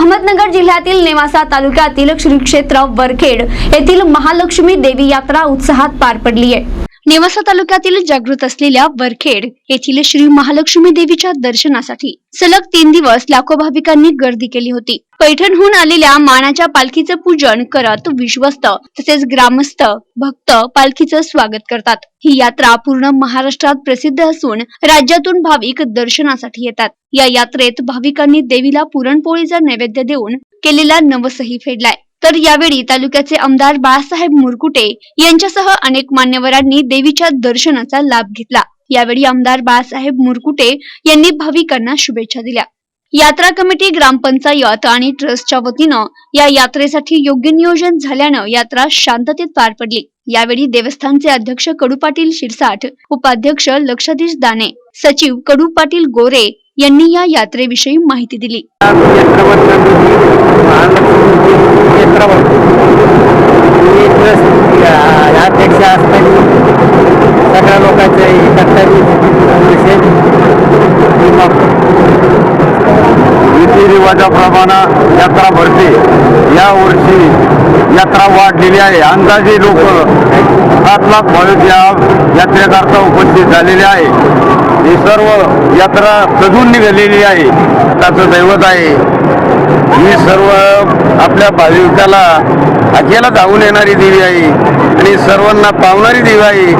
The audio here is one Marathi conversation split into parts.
अहमदनगर जिल्ह्यातील नेवासा तालुक्यातील श्री क्षेत्र वरखेड येथील महालक्ष्मी देवी यात्रा उत्साहात पार पडली आहे नेवासा तालुक्यातील जागृत असलेल्या वरखेड येथील श्री महालक्ष्मी देवीच्या दर्शनासाठी सलग तीन दिवस लाखो भाविकांनी गर्दी केली होती. पैठणहून आलेल्या मानाच्या पालखीचं पूजन करत विश्वस्त तसेच ग्रामस्थ भक्त पालखीचं स्वागत करतात. ही यात्रा पूर्ण महाराष्ट्रात प्रसिद्ध असून राज्यातून भाविक दर्शनासाठी येतात. या यात्रेत भाविकांनी देवीला पुरणपोळीचा नैवेद्य देऊन केलेला नवसही फेडलाय. तर यावेळी तालुक्याचे आमदार बाळासाहेब मुरकुटे यांच्यासह अनेक मान्यवरांनी देवीच्या दर्शनाचा लाभ घेतला. यावेळी आमदार बाळासाहेब मुरकुटे यांनी भाविकांना शुभेच्छा दिल्या. यात्रा कमिटी ग्रामपंचायत आणि ट्रस्टच्या वतीनं या यात्रेसाठी योग्य नियोजन झाल्यानं यात्रा शांततेत पार पडली. यावेळी देवस्थानचे अध्यक्ष कडू पाटील शिरसाठ उपाध्यक्ष लक्षाधीश दाने सचिव कडू पाटील गोरे यांनी या यात्रेविषयी माहिती दिली. अध्यक्ष असताना सगळ्या लोकांचे रीतिरिवाजाप्रमाणे यात्रा भरते. या वर्षी यात्रा वाढलेली आहे. अंदाजे लोक सात लाख भाविक या यात्रेकरता उपस्थित झालेले आहे. ही सर्व यात्रा सजून निघालेली आहे. त्याचं दैवत आहे. ही सर्व आपल्या भाविकाला अखेला धावून येणारी देवी आहे. आणि सर्वांना पावणारी देवी आहे.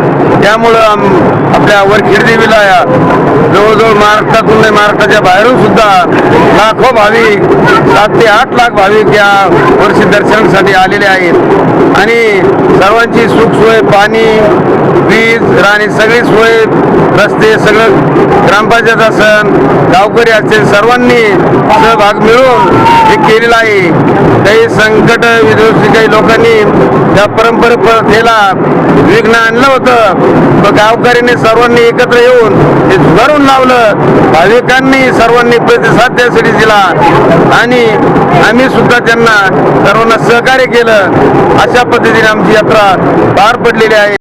त्यामुळं आम- आपल्या वरखेड देवीला जवळजवळ महाराष्ट्रातून महाराष्ट्राच्या बाहेरून सुद्धा लाखो भाविक सात ते आठ लाख भाविक या वर्षी दर्शनासाठी आलेले आहेत. आणि सर्वांची सुखसोय पाणी वीज राणी सगळी सोय रस्ते सगळं ग्रामपंचायत असन गावकरी असतील सर्वांनी सहभाग मिळून हे केलेलं आहे. काही संकट विध्वंसी काही लोकांनी त्या परंपरेला विघ्न आणलं होतं. तर गावकऱ्यांनी सर्वांनी एकत्र येऊन हे सुधारून लावलं. भाविकांनी सर्वांनी प्रतिसाद त्यासाठी दिला. आणि आम्ही सुद्धा त्यांना सर्वांना सहकार्य केलं. अशा पद्धतीने आमची यात्रा पार पडलेली आहे.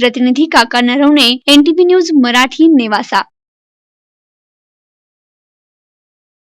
प्रतिनिधी काका नरवणे एनटीपी न्यूज मराठी नेवासा.